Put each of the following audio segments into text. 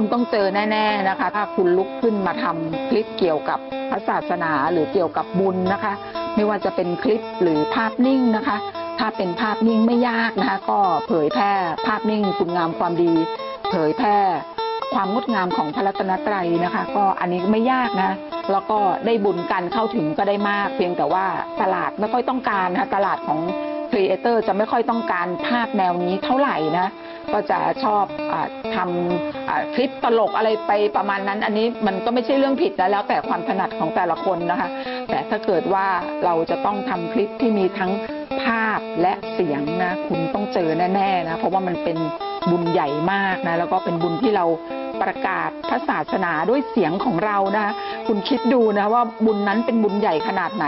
คุณต้องเจอแน่ ๆนะคะ ถ้าคุณลุกขึ้นมาทำคลิปเกี่ยวกับพระศาสนาหรือเกี่ยวกับบุญนะคะ ไม่ว่าจะเป็นคลิปหรือภาพนิ่งนะคะ ถ้าเป็นภาพนิ่งไม่ยากนะคะ ก็เผยแพร่ภาพนิ่งคุณงามความดี เผยแพร่ความงดงามของพระรัตนตรัยนะคะ ก็อันนี้ไม่ยากนะ แล้วก็ได้บุญกันเข้าถึงก็ได้มาก เพียงแต่ว่าตลาดไม่ค่อยต้องการนะคะตลาดของครีเอเตอร์จะไม่ค่อยต้องการภาพแนวนี้เท่าไหร่นะ ก็จะชอบอทำอ่าคลิปตลกอะไรไปประมาณนั้น อันนี้มันก็ไม่ใช่เรื่องผิดนะแล้วแต่ความถนัดของแต่ละคนนะคะ แต่ถ้าเกิดว่าเราจะต้องทำคลิปที่มีทั้งภาพและเสียงนะคุณต้องเจอแน่ๆนะเพราะว่ามันเป็นบุญใหญ่มากนะแล้วก็เป็นบุญที่เราประกาศพระศาสนาด้วยเสียงของเรานะ คุณคิดดูนะว่าบุญนั้นเป็นบุญใหญ่ขนาดไหน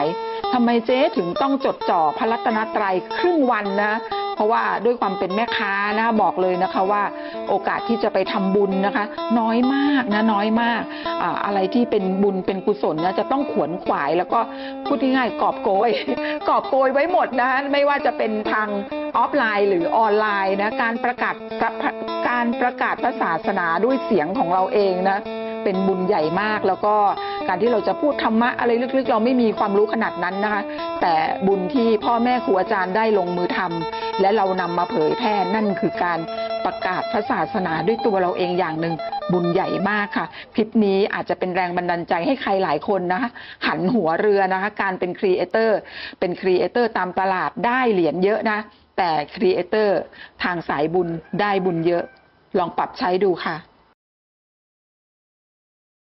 ทำไมเจ๊ถึงต้องจดจ่อพระรัตนตรัยครึ่งวันนะ ราะว่าด้วยความเป็นแม่ค้านะบอกเลยนะคะว่าโอกาสที่จะไปทำบุญนะคะ น้อยมากนะน้อยมากอ่าอะไรที่เป็นบุญเป็นกุศลนะจะต้องขวนขวายแล้วก็พูดง่ายๆกอบโกยกอบโกยไว้หมดนะไม่ว่าจะเป็นทางออฟไลน์หรือออนไลน์นะการประกาศการประกาศพระศาสนาด้วยเสียงของเราเองนะเป็นบุญใหญ่มากแล้วก็การที่เราจะพูดธรรมะอะไรลึกๆ เราไม่มีความรู้ขนาดนั้นนะคะ แต่บุญที่พ่อแม่ครูอาจารย์ได้ลงมือทำ และเรานำมาเผยแพร่นั่นคือการประกาศพระศาสนาด้วยตัวเราเองอย่างหนึ่งบุญใหญ่มากค่ะ คลิปนี้อาจจะเป็นแรงบันดาลใจให้ใครหลายคนนะคะหันหัวเรือนะคะ การเป็นครีเอเตอร์เป็นครีเอเตอร์ตามตลาดได้เหรียญเยอะนะ แต่ครีเอเตอร์ทางสายบุญได้บุญเยอะ ลองปรับใช้ดูค่ะ